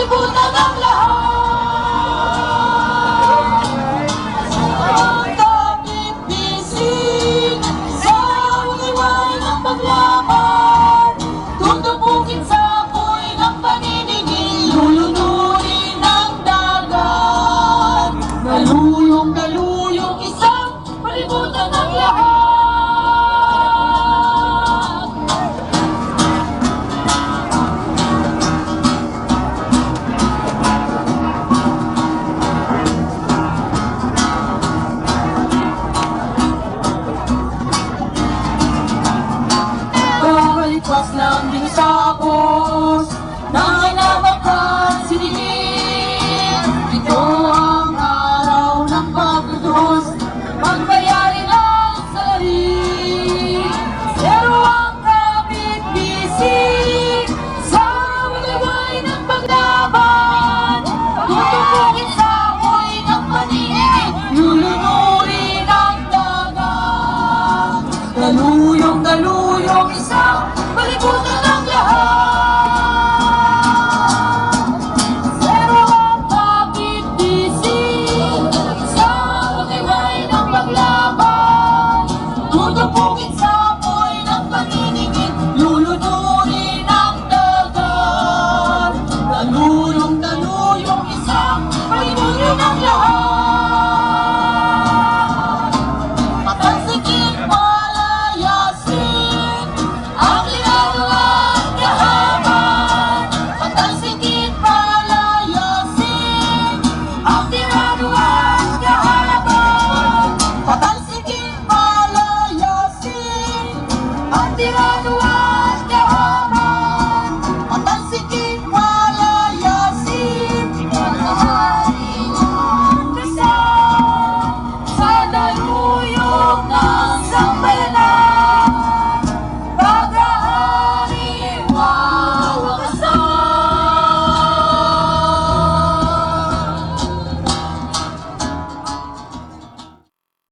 Nakalimutan ang lahat. Ang bisig Sa uliway ng paglaban. Tutupukin sa apoy ng paniningil Lulunurin ang dagat. Kaluyong-kaluyong isang Palimutan ang lahat. sapos ng inabot at sinigin. Ito ang araw ng pagtutuhos, magbayari ng salarin. Pero ang kapit bisig sa malaway ng paglaban, tutupukin sa amoy ng paningin, lulunurin ang dagat. Lalo 你有